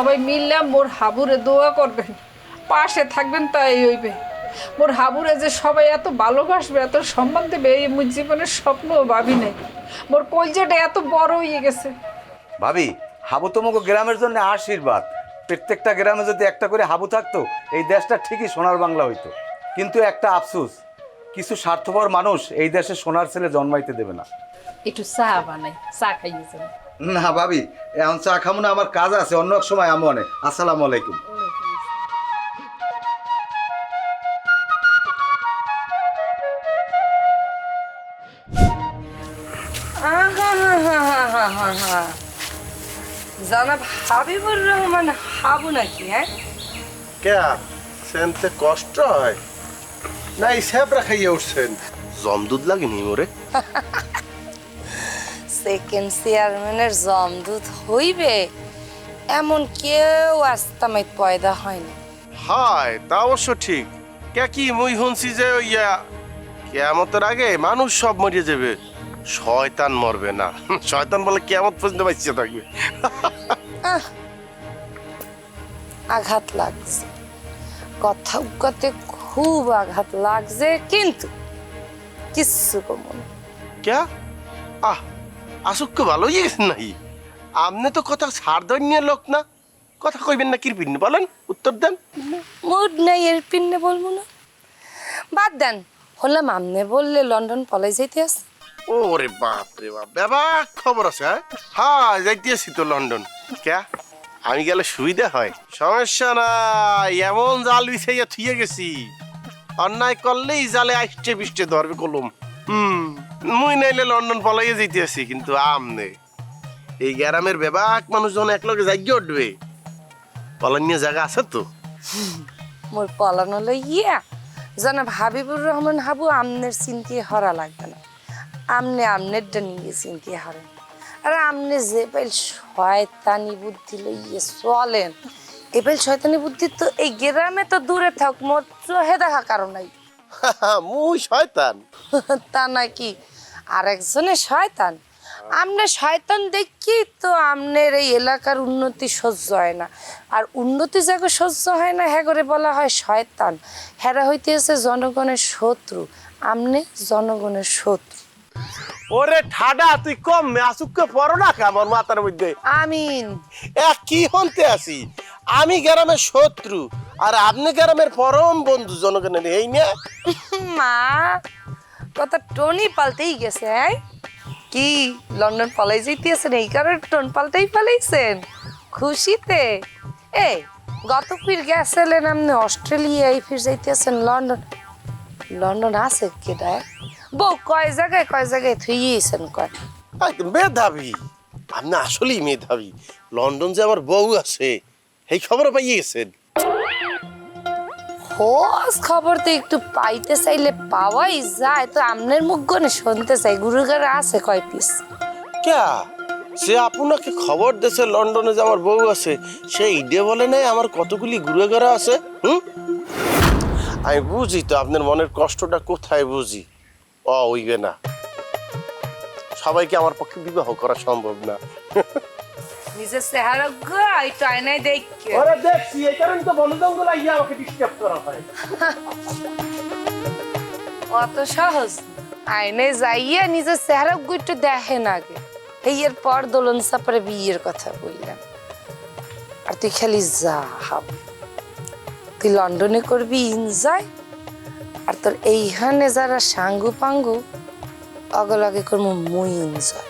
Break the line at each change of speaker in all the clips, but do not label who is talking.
সবাই মিললে মোর হাবুরে দোয়া করবেন। পাশে থাকবেন তাই হইবে। মোর হাবুরে যে সবাই এত ভালোবাসবে এত সম্মান দেবে এই মোর জীবনের স্বপ্ন ভাবি নাই। মোর কলজাটা এত বড় হয়ে গেছে।
ভাবি হাবু তোমাকে গ্রামের জন্য আশীর্বাদ। প্রত্যেকটা গ্রামে যদি একটা করে হাবু থাকতো এই দেশটা ঠিকই সোনার বাংলা হইতো। কিন্তু একটা আফসোস কিছু স্বার্থপর মানুষ এই দেশে সোনার ছেলে জন্মাইতে দেবে না।
একটু চা বানাই চা খাইয়েছেন
না ভাবি এখন চা খামো না আমার কাজ আছে অন্য এক সময় আমি অনেক আসসালামু আলাইকুম।
জনাব হাবিবুর রহমান হাবু নাকি হ্যাঁ?
কে সেনতে কষ্ট হয়? না এই স্যাবরা খাইয়ে উঠছেন। জমদুদ লাগেনি মোরে?
সেকেন্ড চেয়ারম্যানের জমদূত হইবে এমন কেউ আস্তামাই পয়দা হয়নি।
হায় তা অবশ্য ঠিক। কে কি মুই শুনছি যে ইয়া কেয়ামতের আগে মানুষ সব মরিয়ে যাবে। শয়তান মরবে না। শয়তান বলে কেয়ামত পর্যন্ত বাঁচিয়ে থাকবে।
আঘাত লাগছে। কথা উকাতে খুব আঘাত লাগছে কিন্তু কিচ্ছু কমন।
কে আহ আসুক ভালোই গেছেন নাকি আপনি তো কথা ছাড় দেন নিয়ে লোক না। কথা কইবেন না কিরপিন বলেন উত্তর দেন।
মুড নাই এর পিন্নে বলব না। বাদ দেন হলাম আমনে বললে লন্ডন পলাই যাইতে আছে।
ওরে বাপ রে বাপ বাবা খবর আছে হ্যাঁ? হ্যাঁ যাইতেছি তো লন্ডন। কে? আমি গেলে সুবিধা হয়। সমস্যা নাই এমন জাল বিছাইয়া থুয়ে গেছি। অন্যায় করলেই জালে আইসটে বিষ্টে ধরবে কলম। হুম। মুই নাইলে লন্ডন পলাইয়ে যাইতে আছি কিন্তু আম আমনে এই গ্রামের বেবাক মানুষজন একলগে জাগিয়ে উঠবে। পলানিয়া জায়গা আছে তো?
মোর পলানো লইয়া জনাব হাবিবুর রহমান হাবু আমনের চিন্তি হরা লাগবে না। আমনে আমনেরটা নিয়ে চিন্তি হারেন আর আমনে যে পাইল শয়তানি বুদ্ধি লইয়ে চলেন, এ পাইল শয়তানি বুদ্ধি তো এই গ্রামে তো দূরে থাক, মোর চোহে দেখা কারণ নাই।
মুই শয়তান।
তা নাকি? আরেকজনে শয়তান? আমনে শয়তান দেখি তো আমনের এই এলাকার উন্নতি সহ্য হয় না। আর উন্নতি যাকে সহ্য হয় না হ্যাঁ করে বলা হয় শয়তান। হেরা হইতেছে জনগণের শত্রু আমনে জনগণের শত্রু।
ওরে ঠাডা তুই কম আসুককে পড়ো না কে আমার মাথার মধ্যে?
আমিন।
এক কি হনতে আছি? আমি গ্রামের শত্রু আর আপনি গ্রামের পরম বন্ধু জনগণের এই না
মা কথা টনি পাল্টেই গেছে হ্যাঁ? কি লন্ডন পালাই যাইতেছেন এই কারণে টোন পাল্টেই পালাইছেন খুশিতে? এই গত ফির গেছিলেন আপনি অস্ট্রেলিয়ায় ফির যাইতেছেন লন্ডন। লন্ডন আছে কেটা বউ কয় জায়গায় কয় জায়গায় থুইয়েছেন কয়?
মেধাবী। আপনি আসলেই মেধাবী। লন্ডন যে আমার বউ আছে এই খবর পাইয়ে গেছেন।
খোঁজ খবর তো একটু পাইতে চাইলে পাওয়াই যায়। তো আমনের মুখ গনে শুনতে চাই, গুরুগারে আছে কয় পিস?
ক্যা? সে আপনাকে খবর দেছে লন্ডনে যে আমার বউ আছে, সে ইডে বলে নাই আমার কতগুলি ঘরে আছে, হুম? আমি বুঝি তো আপনার মনের কষ্টটা কোথায় বুঝি? অ হইবে না। সবাইকে আমার পক্ষে বিবাহ করা সম্ভব না।
নিজের চেহারা গো একটু আয়নায় দেখে।
ওরা দেখছি এই কারণে তো আইয়া আমাকে ডিস্টার্ব করা হয়।
অত সহজ আইনে যাইয়া নিজের চেহারা গো একটু দেখেন আগে। এর পর দোলন সাপরে বিয়ের কথা বললাম। আর তুই খালি যা হাব। তুই লন্ডনে করবি এনজয় আর তোর এইখানে যারা সাঙ্গু পাঙ্গু অগলগে করব মুই এনজয়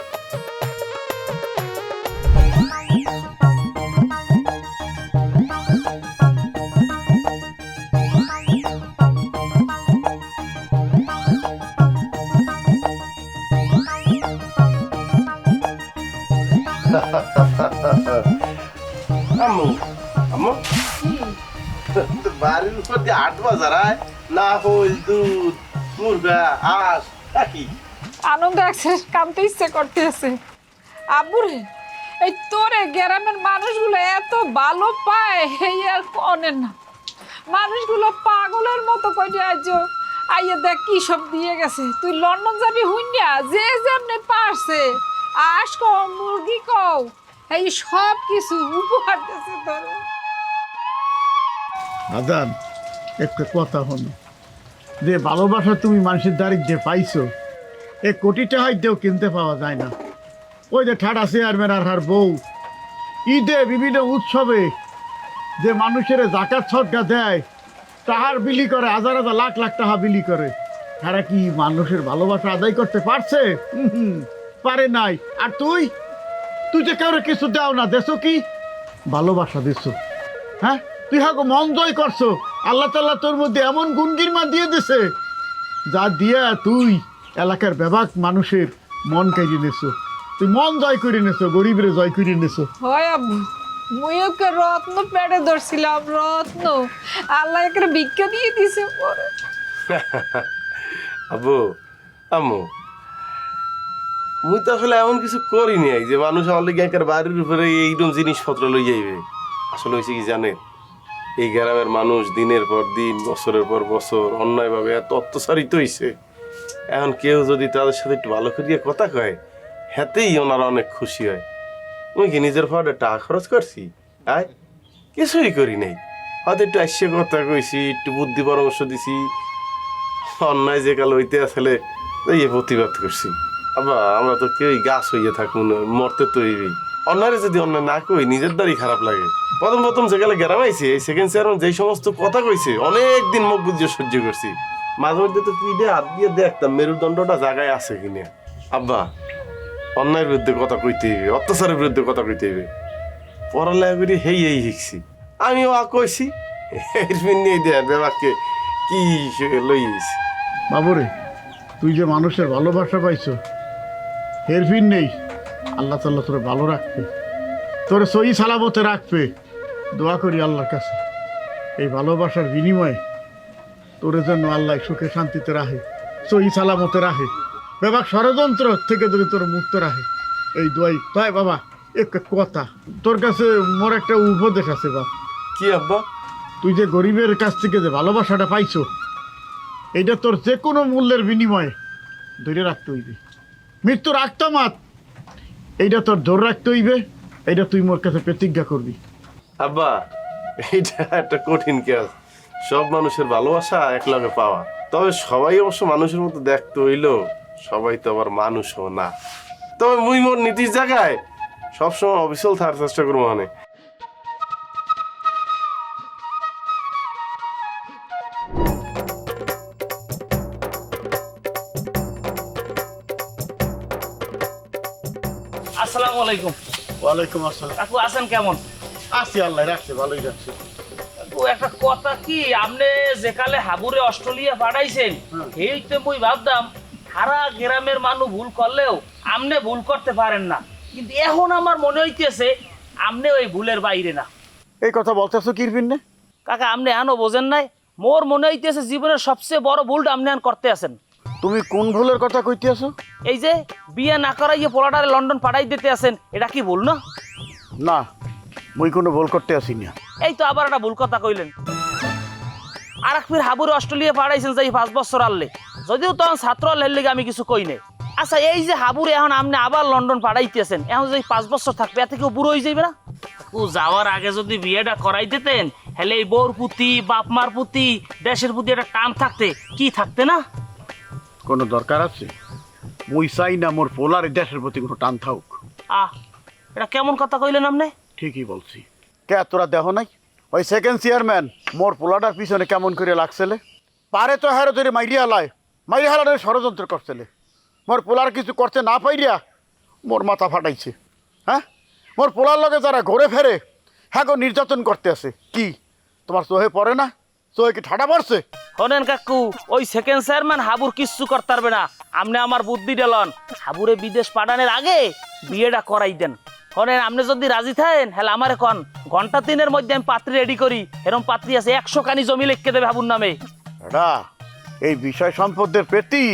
করতেছে। আব্বুরে এই তোরে গ্রামের মানুষগুলো এত ভালো পায়, এই আর অনেক না। মানুষগুলো পাগলের মতো কইতে আজ আইয়ে দেখ কি সব দিয়ে গেছে। তুই লন্ডন যাবি হুইনা যে যেমনি পারছে। আস কও, মুরগি কও, এই সব কিছু উপহার দিয়েছে তোরে
আদান একটা কথা হলো, যে ভালোবাসা তুমি মানুষের দাঁড়িয়ে যে পাইছো, এ কোটি টাকায় দেও কিনতে পাওয়া যায় না। ওই যে ঠাডা চেয়ারম্যান আর হার বউ, ঈদে বিভিন্ন উৎসবে যে মানুষের জাকাত ছটকা দেয়, তাহার বিলি করে, হাজার হাজার লাখ লাখ টাকা বিলি করে। তারা কি মানুষের ভালোবাসা আদায় করতে পারছে? পারে নাই। আর তুই? তুই যে কেউ কিছু দাও না দেছো কি? ভালোবাসা দিছো। হ্যাঁ? তুই হাগো মন জয় করছ। আল্লাহ তাল্লাহ তোর মধ্যে এমন গুণগিরমা দিয়ে দিছে যা দিয়া তুই এলাকার ব্যাপক মানুষের মন কেড়ে নেছো। তুই মন জয় করে নেছো গরিবের জয় করে নেছো।
হয় আব্বু মুই ওকে রত্ন পেটে ধরছিলাম রত্ন। আল্লাহ একে ভিক্ষা দিয়ে দিছে। পরে
আবু আম্মু মুই তো আসলে এমন কিছু করি নাই যে মানুষ আমার লেগে একের বাড়ির উপরে এইরকম জিনিসপত্র লই যাইবে। আসলে হয়েছে কি জানেন? এই গ্রামের মানুষ দিনের পর দিন, বছরের পর বছর অন্যায়ভাবে এত অত্যাচারিত হইছে। এখন কেউ যদি তাদের সাথে একটু ভালো করিয়া কথা কয়, হেতেই ওনারা অনেক খুশি হয়। মুই কি নিজের ফাটে টাকা খরচ করছি? আয়, কিছুই করি নাই। হয়তো একটু আসছে কথা কইছি, একটু বুদ্ধি পরামর্শ দিছি। অন্যায় যে কাল হইতে আসলে এই প্রতিবাদ করছি। আবার আমরা তো কেউই গাছ হইয়া থাকুন, মরতে তো হইবেই অন্যায় যদি অন্যায় না কই, নিজের দ্বারই খারাপ লাগে। প্রথম প্রথম গেলে গেরামাইছে এই সেকেন্ড চেয়ারম্যান যেই সমস্ত কথা কইছে, অনেক দিন মুখ বুঝিয়ে সহ্য করছি। মাঝে মধ্যে তো পিঠে হাত দিয়ে দেখতাম মেরুদণ্ডটা জায়গায় আছে কিনা। আব্বা অন্যায়ের বিরুদ্ধে কথা কইতে হইবে, অত্যাচারের বিরুদ্ধে কথা কইতে হইবে। পড়ালেখা করি হেই এই শিখছি। আমিও আ কইছি। এর নিয়ে দেন বেবাকে কি লই গেছি
বাবুরে, তুই যে মানুষের ভালোবাসা পাইছো হেরফির নেই। আল্লাহ তাল্লাহ তোরে ভালো রাখবে। তোরে সই সালামতে রাখবে। দোয়া করি আল্লাহর কাছে। এই ভালোবাসার বিনিময়ে তোরে যেন আল্লাহ সুখে শান্তিতে রাখে সই সালামতে রাখে। বেবাক ষড়যন্ত্র থেকে যদি তোর মুক্ত রাখে। এই দোয়াই। তাই বাবা এক কথা। তোর কাছে মোর একটা উপদেশ আছে বাপ।
কি আব্বা?
তুই যে গরিবের কাছ থেকে যে ভালোবাসাটা পাইছো এইটা তোর যে কোনো মূল্যের বিনিময়ে ধরে রাখতে হইবে। মৃত্যুর আক্তামাত এইটা তোর ধরে রাখতে হইবে, এইটা তুই মোর কাছে প্রতিজ্ঞা করবি।
আব্বা, এইটা একটা কঠিন কাজ সব মানুষের ভালোবাসা একলগে পাওয়া। তবে সবাই অবশ্য মানুষের মতো দেখতে হইল সবাই তো আবার মানুষও না। তবে মুই মোর নীতির জায়গায় সবসময় অবিচল থাকার চেষ্টা করব মানে।
আলাইকুম।
ওয়ালাইকুম আসসালাম।
কাকু আছেন কেমন?
আসি আল্লাহ রাখছে ভালোই রাখছে।
কাকু একটা কথা কি আপনি যেকালে হাবুরে অস্ট্রেলিয়া পাঠাইছেন এইতে মুই ভাবতাম সারা গ্রামের মানুষ ভুল করলেও আপনি ভুল করতে পারেন না। কিন্তু এখন আমার মনে হইতেছে আপনি ওই ভুলের বাইরে না।
এই কথা বলতেছো কিরবিন নে
কাকা আপনি এখনও বোঝেন নাই মোর মনে হইতেছে জীবনের সবচেয়ে বড় ভুলটা আপনি এখন করতে আছেন।
তুমি কোন ভুলের কথা কইতেছো?
এই যে বিয়ে না করাইয়ে পোলাটারে লন্ডন পাঠাই দিতে আছেন এটা কি ভুল না?
না মুই কোনো ভুল করতে আসি না
এই তো আবার একটা ভুল কথা কইলেন। আর এক ফির হাবুরে অস্ট্রেলিয়া পাঠাইছেন যে এই পাঁচ বছর আনলে যদিও তখন ছাত্র আল্লের লেগে আমি কিছু কই নাই। আচ্ছা এই যে হাবুরে এখন আপনি আবার লন্ডন পাঠাইতেছেন এখন যদি পাঁচ বছর থাকবে এতে কেউ বুড়ো হয়ে যাবে না? ও যাওয়ার আগে যদি বিয়েটা করাই দিতেন হেলে এই বউর পুতি বাপ মার পুতি দেশের প্রতি একটা টান থাকতে কি থাকতে না?
কোনো দরকার আছে? মুই চাই না মোর পোলার দেশের প্রতি কোনো টান থাকুক।
আহ এটা কেমন কথা কইলেন আপনি?
ঠিকই বলছি। কে তোরা দেহ নাই? ওই সেকেন্ড চেয়ারম্যান মোর পোলাটার পিছনে কেমন করে লাগছেলে? পারে তো হ্যারো ধরে মাইরিয়া লায় মাইরিয়া হালারে ষড়যন্ত্র করছেলে। মোর পোলার কিছু করতে না পাইরিয়া মোর মাথা ফাটাইছে। হ্যাঁ? মোর পোলার লগে যারা ঘুরে ফেরে হ্যাঁ গো নির্যাতন করতে আছে। কি? তোমার চোহে পড়ে না? চোহে কি ঠাডা পড়ছে
শোনেন কাকু ওই সেকেন্ড চেয়ারম্যান হাবুর কিচ্ছু করতে পারবে না। আপনি আমার বুদ্ধি ডেলন হাবুরে বিদেশ পাঠানোর আগে বিয়েটা করাই দেন। শোনেন আপনি যদি রাজি থাকেন হ্যাঁ আমার এখন ঘণ্টা তিনের মধ্যে আমি পাত্রী রেডি করি। এরকম পাত্রী আছে একশো কানি জমি লিখকে দেবে হাবুর নামে।
এডা এই বিষয় সম্পদের প্রতি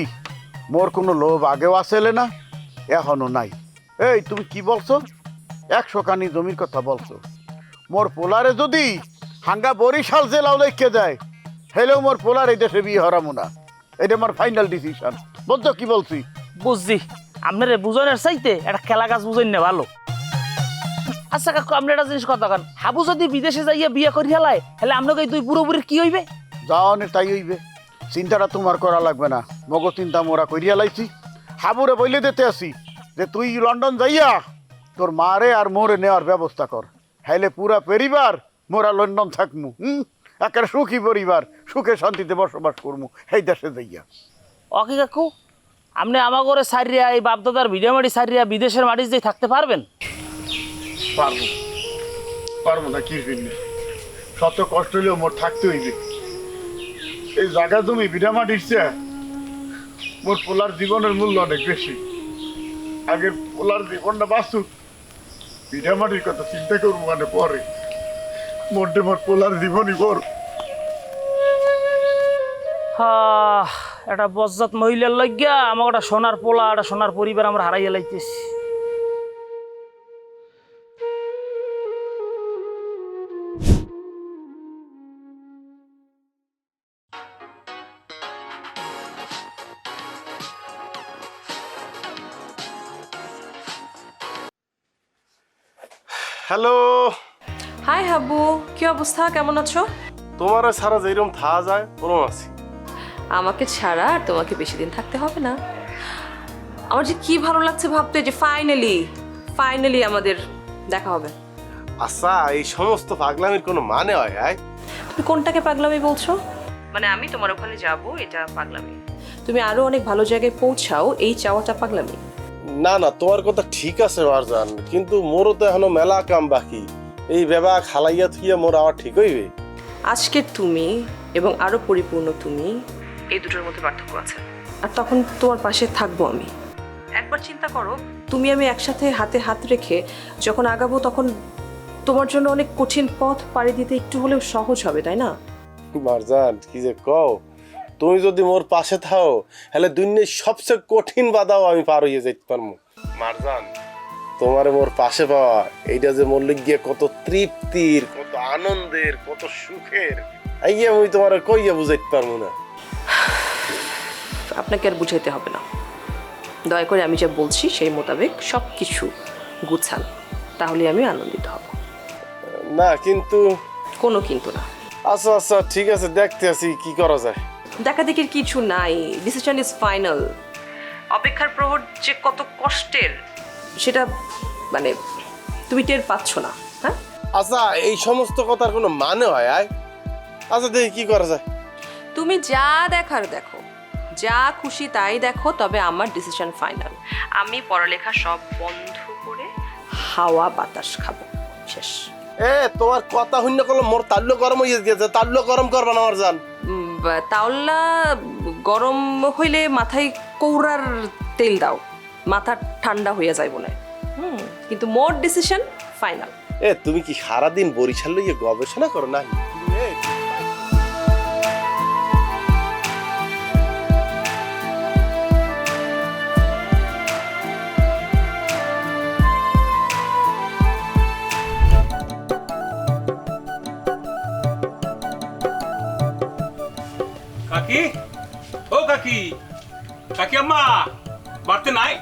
মোর কোনো লোভ আগেও আসেলে না এখনও নাই। এই তুমি কি বলছো? একশো কানি জমির কথা বলছো। মোর পোলারে যদি হাঙ্গা বরিশাল জেলাও লেখকে দেয়। হেলেও মোর পোলার এই দেশে বিয়ে হরামো না। এটা আমার ফাইনাল ডিসিশন বলতো কি বলছি?
বুঝছি। আপনার বুঝনের চাইতে একটা খেলা গাছ বুঝেন না ভালো। আচ্ছা কাকু আপনি একটা জিনিস কথা কান। হাবু যদি বিদেশে যাইয়া বিয়ে করি হেলায় তাহলে আপনাকে দুই বুড়ো বুড়ির কি হইবে?
যাওয়ানে তাই হইবে। চিন্তাটা তোমার করা লাগবে না। মগ চিন্তা মোরা করিয়া লাইছি। হাবুরে বইলে দিতে আসি যে তুই লন্ডন যাইয়া তোর মারে আর মোরে নেওয়ার ব্যবস্থা কর। হাইলে পুরা পরিবার মোরা লন্ডন থাকমু হুম? একটা সুখী পরিবার সুখে শান্তিতে বসবাস করমু এই দেশে যাইয়া।
অকি কাকু? আপনি আমার ঘরে সারিয়া এই বাপদাদার ভিডিও মাটি সারিয়া বিদেশের মাটি দিয়ে থাকতে পারবেন?
পারব। পারব না কি ফিরলে শত কষ্ট হলেও মোর থাকতে হইবে। এই জায়গা তুমি বিডামা দিচ্ছে মোর পোলার জীবনের মূল্য অনেক বেশি। আগের পোলার জীবনটা বাঁচুক বিডামাটির কথা চিন্তা করব মানে পরে। মোটে মোর পোলার জীবনই
হা একটা বজ্জাত মহিলার লজ্ঞা আমার একটা সোনার পোলা একটা সোনার পরিবার আমরা হারাইয়া লাইতেছি।
হ্যালো
কি অবস্থা? কেমন আছো?
তোমার সারা যেরকম থাকা যায় ওরম আছি।
আমাকে ছাড়া আর তোমাকে বেশি দিন থাকতে হবে না। আমার যে কি ভালো লাগছে ভাবতে যে ফাইনালি ফাইনালি আমাদের দেখা হবে।
আচ্ছা এই সমস্ত পাগলামির কোনো মানে হয় আয়
তুমি কোনটাকে পাগলামি বলছো? মানে আমি তোমার ওখানে যাব এটা পাগলামি। তুমি আরও অনেক ভালো জায়গায় পৌঁছাও এই চাওয়াটা পাগলামি।
না না তোমার কথা ঠিক আছে মারজান কিন্তু মোরও তো এখনও মেলা কাম বাকি। এই বেবা খালাইয়া থুইয়া মোর আবার ঠিক হইবে?
আজকের তুমি এবং আরও পরিপূর্ণ তুমি এই দুটোর মধ্যে পার্থক্য আছে। আর তখন তোমার পাশে থাকব আমি। একবার চিন্তা করো তুমি আমি একসাথে হাতে হাত রেখে যখন আগাবো তখন তোমার জন্য অনেক কঠিন পথ পাড়ি দিতে একটু হলেও সহজ হবে তাই না?
মারজান কি যে কও? তুমি যদি মোর পাশে থাও তাহলে দুনিয়ার সবচেয়ে কঠিন বাধাও আমি পার হইয়ে যাইতে পারব মারজান তোমারে মোর পাশে পাওয়া এইটা যে মল্লিক গিয়ে কত তৃপ্তির কত আনন্দের কত সুখের। আইয়া আমি তোমার কইয়া বুঝাইতে পারব না।
আপনাকে আর বুঝাইতে হবে না। দয়া করে আমি যা বলছি সেই মোতাবেক সব কিছু গুছান তাহলে আমি আনন্দিত হব।
না কিন্তু
কোনো কিন্তু না।
আচ্ছা আচ্ছা ঠিক আছে দেখতে আছি কি করা যায়।
দেখা দেখির কিছু নাই। ডিসিশন ইজ ফাইনাল অপেক্ষার প্রহর যে কত কষ্টের সেটা মানে তুমি টের পাচ্ছ না হ্যাঁ?
আচ্ছা এই সমস্ত কথার কোনো মানে হয় আয়। আচ্ছা দেখি কি করা যায়।
তুমি যা দেখার দেখো যা খুশি তাই দেখো তবে আমার ডিসিশন ফাইনাল আমি পড়ালেখা সব বন্ধ করে হাওয়া বাতাস খাব শেষ।
এ তোমার কথা শূন্য করল মোর তাল্য গরম হয়ে গেছে তাল্য গরম করবা না আমার জান।
তাওলা গরম হইলে মাথায় কৌরার তেল দাও। মাথা ঠান্ডা হইয়া যাইব না হুম কিন্তু মোর ডিসিশন ফাইনাল
এ তুমি কি সারাদিন বরিশাল লইয়ে গবেষণা করো না
কাকি? ও কাকি কাকি আম্মা বাড়তে নাই?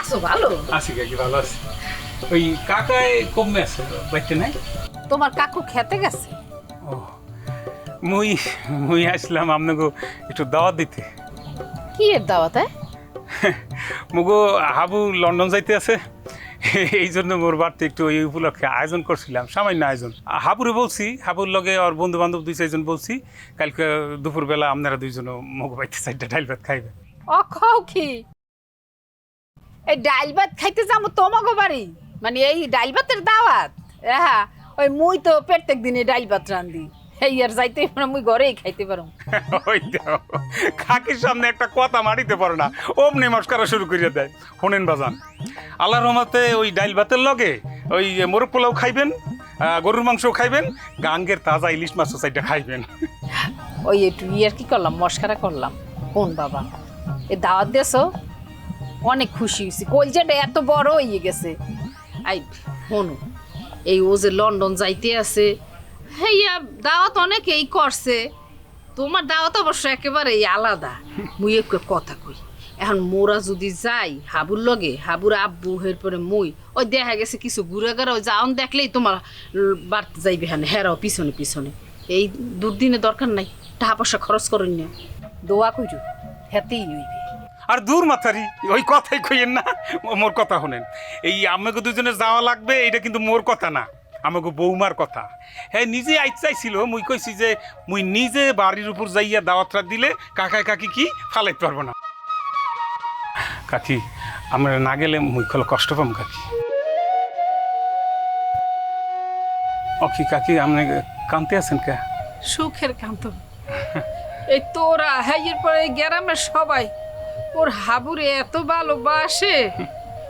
আসো ভালো?
আছি কাকি ভালো আছি। ওই কাকায় কমে আছে নাই?
তোমার কাকু খেতে গেছে?
ও মুই মুই আসলাম আপনাকে একটু দাওয়াত দিতে।
কি এর দাওয়াতে
মুগো হাবু লন্ডন যাইতে আছে। এই জন্য মোর বাড়তে একটু এই উপলক্ষে আয়োজন করছিলাম, সামান্য আয়োজন। হাবুরে বলছি, হাবুর লগে আর বন্ধু বান্ধব দুই চারজন বলছি, কালকে দুপুরবেলা আপনারা দুইজন মুগ বাইতে চারটা ডাইল ভাত খাইবে।
ও খাও কি? এই ডাইল ভাত খাইতে যাব তোমাকে বাড়ি? মানে এই ডাইল ভাতের দাওয়াত? হ্যাঁ ওই মুই তো প্রত্যেক দিনে ডাইল ভাত রান্ধি। এই আর যাইতে পারো মুই ঘরেই খাইতে পারো।
ওই খাকির সামনে একটা কথা মারিতে পারো না অমনি মস্কারা শুরু করিয়া দেয়। শোনেন বাজান আল্লাহ রহমতে ওই ডাইল ভাতের লগে ওই মোরগ পোলাও খাইবেন গরুর মাংস খাইবেন গাঙ্গের তাজা ইলিশ মাছ সাইডটা খাইবেন।
ওই একটু ইয়ার কি করলাম মস্কারা করলাম। কোন বাবা? এ দাওয়াত দেছো অনেক খুশি হয়েছি। কলজাটা এত বড় হয়ে গেছে। আই শোনো এই ও যে লন্ডন যাইতে আছে হেইয়া দাওয়াত অনেকেই করছে। তোমার দাওয়াত অবশ্য একেবারেই আলাদা। মুই একটু কথা কই, এখন মোরা যদি যাই হাবুর লগে, হাবুর আব্বু, এরপরে মুই, ওই দেখা গেছে কিছু ঘুরে গেলে ওই যাওন দেখলেই তোমার বাড়তে যাইবে হ্যাঁ হেরাও পিছনে পিছনে। এই দুর্দিনে দরকার নাই, টাকা পয়সা খরচ করেন না। দোয়া কইরু, হেতেই হইবে।
আর দূর মাথারি, ওই কথাই কইেন না মোর কথা শুনেন। এই আমাকে দুজনে যাওয়া লাগবে এটা কিন্তু মোর কথা না। আমাকে বৌমার কথা। হ্যাঁ নিজে আইত চাইছিল মুই কইছি যে মুই নিজে বাড়ির উপর যাইয়া দাওয়াতটা দিলে কাকায় কাকি কি ফালাইতে পারব না। কাকি, আমরা না গেলে মুই খোলা কষ্ট পাম কাকি। ও কি কাকি, আপনি কানতে আছেন কে?
সুখের কান্ত এই তোরা হ্যাঁ পরে গ্রামের সবাই, ওর হাবুরে এত ভালোবাসে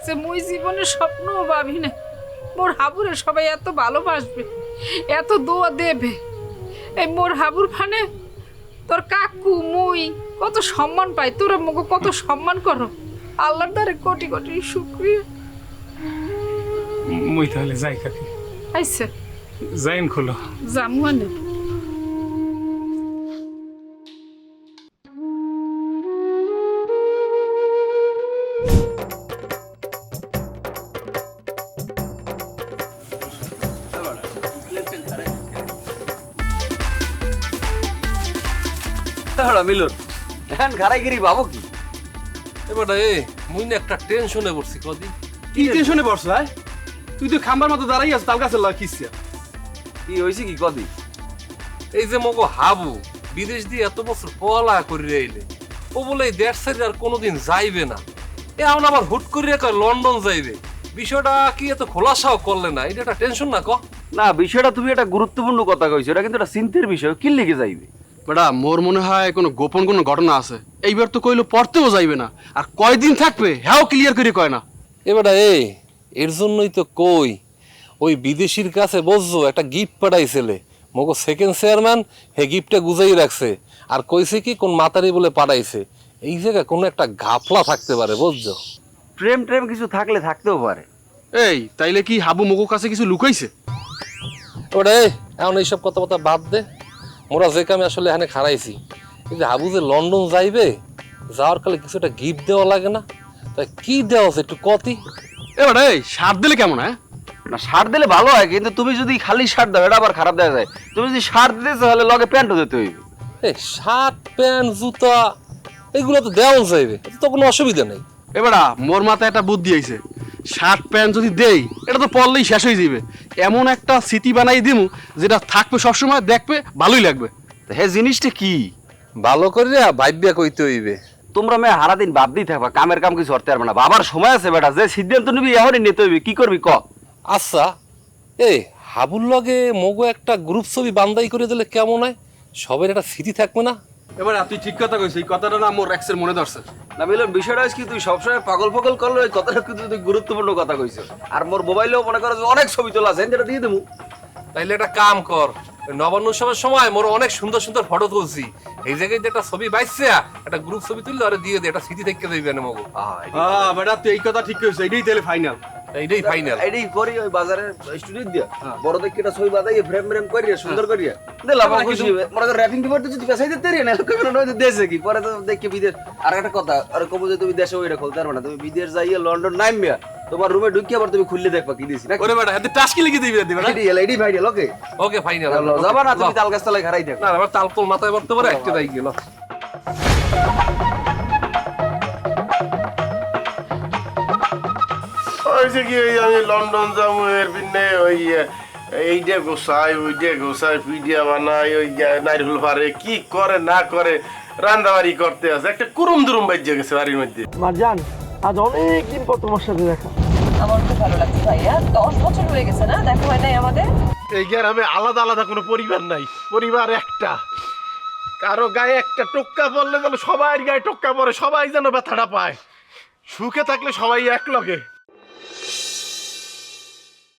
যে মুই জীবনে স্বপ্নও ভাবি না মোর হাবুরে সবাই এত ভালোবাসবে এত দোয়া দেবে। এই মোর হাবুর ফানে তোর কাকু মুই কত সম্মান পাই তোরা মুখ কত সম্মান করো। আল্লাহর দ্বারে কোটি কোটি শুক্রিয়া।
মুই তাহলে যাই কাকি।
আইসা।
যাইন খোলো।
জামুয়ানে
মিলন। এখন ঘাড়াইগিরি ভাবো কি?
এবার এ মুই না একটা টেনশনে পড়ছি কদিন
কি টেনশনে পড়ছ ভাই? তুই তো খাম্বার মতো দাঁড়াই আছ তাল গাছের লাগা
কি হয়েছে কি কদি?
এই যে মগো হাবু বিদেশ দিয়ে এত বছর পড়ালেখা করে ও বলে এই দেশ সাইড আর কোনোদিন যাইবে না। এখন আবার হুট করে কয় লন্ডন যাইবে। বিষয়টা কি এত খোলাসাও করলে না? এটা একটা টেনশন না ক?
না বিষয়টা তুমি একটা গুরুত্বপূর্ণ কথা কইছো এটা কিন্তু একটা চিন্তার বিষয় কি লিখে যাইবে?
বেটা মোর মনে হয় কোনো গোপন কোনো ঘটনা আছে। এইবার তো কইলো পড়তেও যাইবে না। আর কয়দিন থাকবে হ্যাঁ ক্লিয়ার করে কয় না।
এ বেটা এ এর জন্যই তো কই ওই বিদেশির কাছে বুঝছ একটা গিফট পাঠাইছিলে। মগো সেকেন্ড চেয়ারম্যান হে গিফটটা গুজাই রাখছে। আর কইছে কি কোন মাতারি বলে পাঠাইছে। এই জায়গায় কোনো একটা ঘাপলা থাকতে পারে বুঝছ?
প্রেম প্রেম কিছু থাকলে থাকতেও পারে।
এই তাইলে কি হাবু মগো কাছে কিছু লুকাইছে?
ওরে এখন এইসব কথাবার্তা বাদ দে। মোরা যে কামে আসলে এখানে খারাইছি কিন্তু হাবু যে লন্ডন যাইবে যাওয়ার কালে কিছু একটা গিফট দেওয়া লাগে না? তাই কি দেওয়া আছে একটু কতি
এবার এই সার দিলে কেমন হ্যাঁ?
না সার দিলে ভালো হয় কিন্তু তুমি যদি খালি সার দাও এটা আবার খারাপ দেখা যায়। তুমি যদি সার দিতে তাহলে লগে প্যান্টও দিতে হইবে।
এই শার্ট প্যান্ট জুতা এগুলো তো দেওয়া যাইবে তো কোনো অসুবিধা নেই।
এবারা মোর মাথায় একটা বুদ্ধি আইছে। শার্ট প্যান্ট যদি দেই এটা তো পরলেই শেষ হয়ে যাবে এমন একটা স্মৃতি বানাই দিমু যেটা থাকবে সবসময় দেখবে ভালোই লাগবে।
হে জিনিসটা কি?
ভালো করে ভাইবিয়া কইতে হইবে।
তোমরা মেয়ে হারাদিন বাদ দিয়ে থাকবা কামের কাম কিছু করতে পারবে না। বাবার সময় আছে বেটা যে সিদ্ধান্ত নিবি এখনই নিতে হইবে কি করবি ক?
আচ্ছা এই হাবুল লগে মগো একটা গ্রুপ ছবি বান্দাই করে দিলে কেমন হয়? সবের একটা স্মৃতি থাকবে না?
এবার তুই ঠিক কথা কইছিস এই কথাটা না মোর এক্সের মনে ধরছে।
না মিলন বিষয়টা কি তুই সবসময় পাগল পাগল করলে ওই কথাটা কিন্তু তুই গুরুত্বপূর্ণ কথা কইছো আর মোর মোবাইলেও মনে করো যে অনেক ছবি তোলা আছে যেটা দিয়ে দেবো
তাইলে একটা কাম কর নবান্ন উৎসবের সময় মোর অনেক সুন্দর সুন্দর ফটো তুলছি। এই জায়গায় যে একটা ছবি বাইছে একটা গ্রুপ ছবি তুললে আরে দিয়ে দে একটা স্মৃতি থেকে দেবে না মগো।
হ্যাঁ বেটা তুই এই কথা ঠিক কইছিস এইটাই তাহলে ফাইনাল
এইটাই ফাইনাল
এটাই করি ওই বাজারে স্টুডিও দিয়া। বড় দেখে একটা ছবি বাদাই ফ্রেম ফ্রেম করিয়া সুন্দর করিয়া। দিলাম খুশি হবে। মনে কর র্যাপিং পেপার যদি পেছাই দিতে রে না কইবে না ওই দেশে কি? পরে তো দেখে বিদেশ আর একটা কথা আর কবো যে তুমি দেশে ওইটা খুলতে পারবে না। তুমি বিদেশ যাইয়া লন্ডন নামিয়া তোমার রুমে ঢুকিয়ে আবার তুমি খুললে দেখবা কি দিছি না
ওরে বেটা হাতে টাস্কি লিখে দিবি দিবি না?
এডি এডি ভাইরাল ওকে?
ওকে ফাইনাল
যাবা না তুমি তাল গাছ তলায় খারাই থাকো।
না আবার তালতল মাথায় পড়তে পারে একটা দাই গেল।
হয়েছে কি ওই আমি লন্ডন যাব এর পিনে ওই এইটা গোসাই ওইটা গোসাই পিডিয়া বানাই ওই নাইরুল পারে কি করে না করে রান্দাবাড়ি করতে আছে? একটা কুরুম দুরুম বাজ্যে গেছে বাড়ির মধ্যে। মারজান আজ অনেকদিন পর তোমার সাথে দেখা।
আমার খুব ভালো লাগছে ভাইয়া। দশ বছর হয়ে গেছে না? দেখা হয় নাই আমাদের?
এই গ্রামে আলাদা আলাদা কোনো পরিবার নাই। পরিবার একটা। কারও গায়ে একটা টোক্কা পড়লে যেন সবাই গায়ে টোক্কা পড়ে সবাই যেন ব্যথাটা পায়। সুখে থাকলে সবাই এক লগে